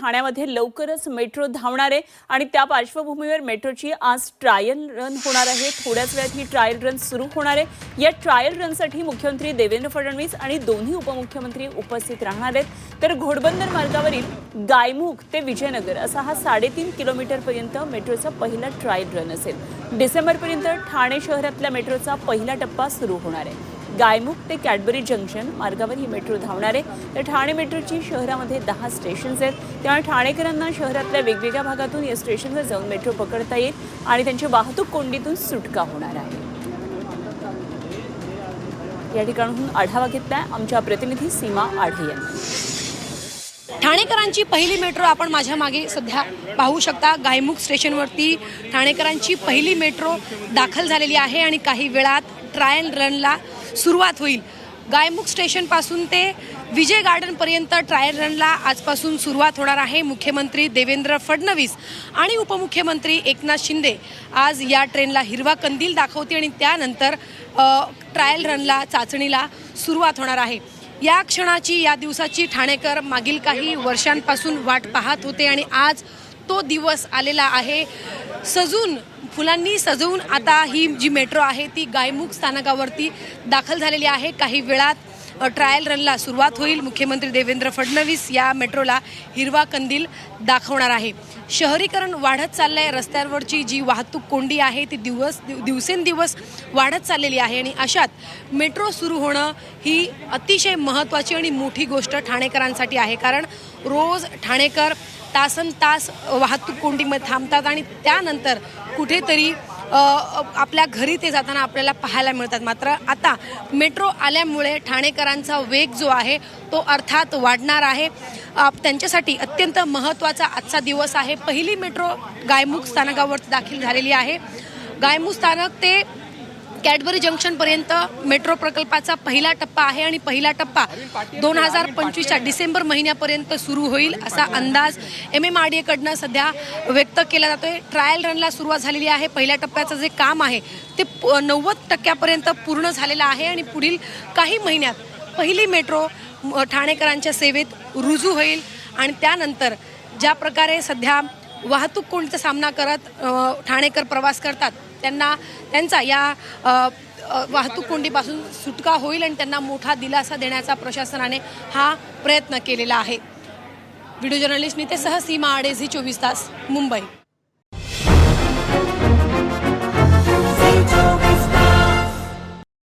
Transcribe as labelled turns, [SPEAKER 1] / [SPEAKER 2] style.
[SPEAKER 1] ठाण्यामध्ये लवकरच मेट्रो धावणार आहे आणि त्या पार्श्वभूमीवर मेट्रोची आज ट्रायल रन होणार आहे. थोड्याच वेळात ही ट्रायल रन सुरू होणार आहे. या ट्रायल रनसाठी मुख्यमंत्री देवेंद्र फडणवीस आणि दोन्ही उपमुख्यमंत्री उपस्थित राहणार आहेत. तर घोडबंदर मार्गावरील गायमुख ते विजयनगर असा हा साडेतीन किलोमीटरपर्यंत मेट्रोचा पहिला ट्रायल रन असेल. डिसेंबरपर्यंत ठाणे शहरातल्या मेट्रोचा पहिला टप्पा सुरू होणार आहे. गायमुख ते कॅडबरी जंक्शन मार्गावर ही मेट्रो धावणार. आहे तर ठाणे मेट्रोची शहरामध्ये दहा स्टेशन्स आहेत. त्यामुळे ठाणेकरांना शहरातल्या वेगवेगळ्या भागातून या स्टेशनवर जाऊन मेट्रो पकडता येईल आणि त्यांची वाहतूक कोंडीतून सुटका होणार आहे. या ठिकाणाहून आढावा घेतलाय आमच्या प्रतिनिधी सीमा आढे यांनी.
[SPEAKER 2] ठाणेकरांची पहिली मेट्रो आपण माझ्या मागे सध्या पाहू शकता. गायमुख स्टेशनवरती ठाणेकरांची पहिली मेट्रो दाखल झालेली आहे आणि काही वेळात ट्रायल रनला सुरुवात होईल. गायमुख स्टेशनपासून ते विजय गार्डनपर्यंत ट्रायल रनला आजपासून सुरुवात होणार आहे. मुख्यमंत्री देवेंद्र फडणवीस आणि उपमुख्यमंत्री एकनाथ शिंदे आज या ट्रेनला हिरवा कंदील दाखवते आणि त्यानंतर ट्रायल रनला चाचणीला सुरुवात होणार आहे. या क्षणाची या दिवसाची ठाणेकर मागील काही वर्षांपासून वाट पाहत होते आणि आज तो दिवस आलेला आहे. सजून फुलांनी सजवून आता ही जी मेट्रो आहे ती गायमुख स्थानकावरती दाखल झालेली आहे. काही वेळात ट्रायल रनला सुरुवात होईल. मुख्यमंत्री देवेंद्र फडणवीस या मेट्रोला हिरवा कंदील दाखवणार आहे. शहरीकरण वाढत चाललं आहे रस्त्यांवरची जी वाहतूक कोंडी आहे ती दिवस दिवसेंदिवस वाढत चाललेली आहे आणि अशात मेट्रो सुरू होणं ही अतिशय महत्त्वाची आणि मोठी गोष्ट ठाणेकरांसाठी आहे. कारण रोज ठाणेकर तासन तास वाहतूक कोंडीमध्ये थांबतात आणि त्यानंतर कुठेतरी आपल्या घरी ते जाताना आपल्याला पाहायला मिळतात. मात्र आता मेट्रो आल्यामुळे ठाणेकरांचा वेग जो आहे तो अर्थात वाढणार आहे. त्यांच्यासाठी अत्यंत महत्त्वाचा आजचा दिवस आहे. पहिली मेट्रो गायमुख स्थानकावर दाखल झालेली आहे. गायमुख स्थानक ते कॅडबरी जंक्शनपर्यंत मेट्रो प्रकल्पाचा पहिला टप्पा आहे आणि पहिला टप्पा दोन हजार पंचवीसच्या डिसेंबर महिन्यापर्यंत सुरू होईल असा अंदाज एम एम आर डी एकडनं सध्या व्यक्त केला जातोय. ट्रायल रनला सुरुवात झालेली आहे. पहिल्या टप्प्याचं जे काम आहे ते नव्वद टक्क्यापर्यंत पूर्ण झालेलं आहे आणि पुढील काही महिन्यात पहिली मेट्रो ठाणेकरांच्या सेवेत रुजू होईल आणि त्यानंतर ज्या प्रकारे सध्या वाहतूक कोणचा सामना करत ठाणेकर प्रवास करतात त्यांना त्यांचा या वाहतूक कोंडीपासून सुटका होईल आणि त्यांना मोठा दिलासा देण्याचा प्रशासनाने हा प्रयत्न केलेला आहे. व्हिडिओ जर्नलिस्ट नेतेसह सीमा आडेझी चोवीस तास मुंबई.